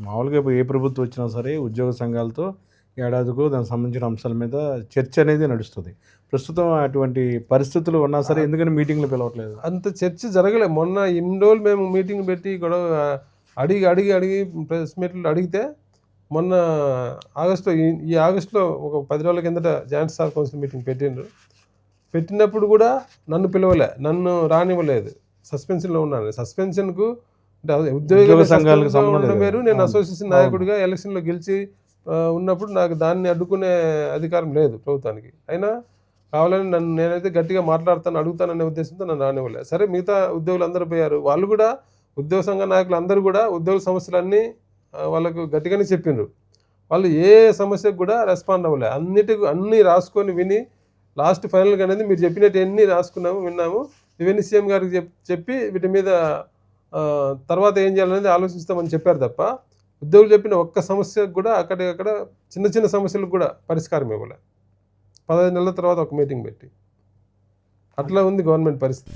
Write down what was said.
మామూలుగా ఇప్పుడు ఏ ప్రభుత్వం వచ్చినా సరే ఉద్యోగ సంఘాలతో ఏడాదికు దానికి సంబంధించిన అంశాల మీద చర్చ అనేది నడుస్తుంది. ప్రస్తుతం అటువంటి పరిస్థితులు ఉన్నా సరే ఎందుకని మీటింగ్లు పిలవట్లేదు? అంత చర్చ జరగలే. మొన్న ఇన్ని రోజులు మేము మీటింగ్ పెట్టి గొడవ అడిగి అడిగి అడిగి ప్రెస్ మీట్లు అడిగితే మొన్న ఆగస్టులో ఈ- ఈ ఆగస్టులో ఒక పది రోజుల కిందట జాయింట్ స్టార్ కౌన్సిల్ మీటింగ్ పెట్టిండ్రు. పెట్టినప్పుడు కూడా నన్ను పిలవలే. నన్ను రానివ్వలేదు. సస్పెన్షన్లో ఉన్నాను. సస్పెన్షన్కు అంటే ఉద్యోగ సంఘాలకు సంబంధం. వేరు. నేను. అసోసియేషన్ నాయకుడిగా ఎలక్షన్లో గెలిచి ఉన్నప్పుడు నాకు దాన్ని అడ్డుకునే అధికారం లేదు ప్రభుత్వానికి. అయినా కావాలని నన్ను నేనైతే గట్టిగా మాట్లాడతాను అడుగుతాననే ఉద్దేశంతో నన్ను రానివ్వలేదు సరే మిగతా ఉద్యోగులు అందరూ పోయారు. వాళ్ళు కూడా ఉద్యోగ సంఘ నాయకులు అందరూ కూడా ఉద్యోగ సమస్యలన్నీ వాళ్ళకు గట్టిగానే చెప్పిండ్రు వాళ్ళు ఏ సమస్యకు కూడా రెస్పాండ్ అవ్వలే. అన్నిటికి అన్నీ రాసుకొని విని లాస్ట్ ఫైనల్గా అనేది మీరు చెప్పినట్టు ఎన్ని రాసుకున్నాము విన్నాము ఇవన్నీ సీఎం గారికి చెప్ చెప్పి వీటి మీద తర్వాత ఏం చేయాలనేది ఆలోచిస్తామని చెప్పారు తప్ప ఉద్యోగులు చెప్పిన ఒక్క సమస్యకు కూడా అక్కడికక్కడ చిన్న చిన్న సమస్యలకు కూడా పరిష్కారం ఇవ్వలే. పదహైదు నెలల తర్వాత ఒక మీటింగ్ పెట్టి. అట్లా ఉంది గవర్నమెంట్ పరిస్థితి.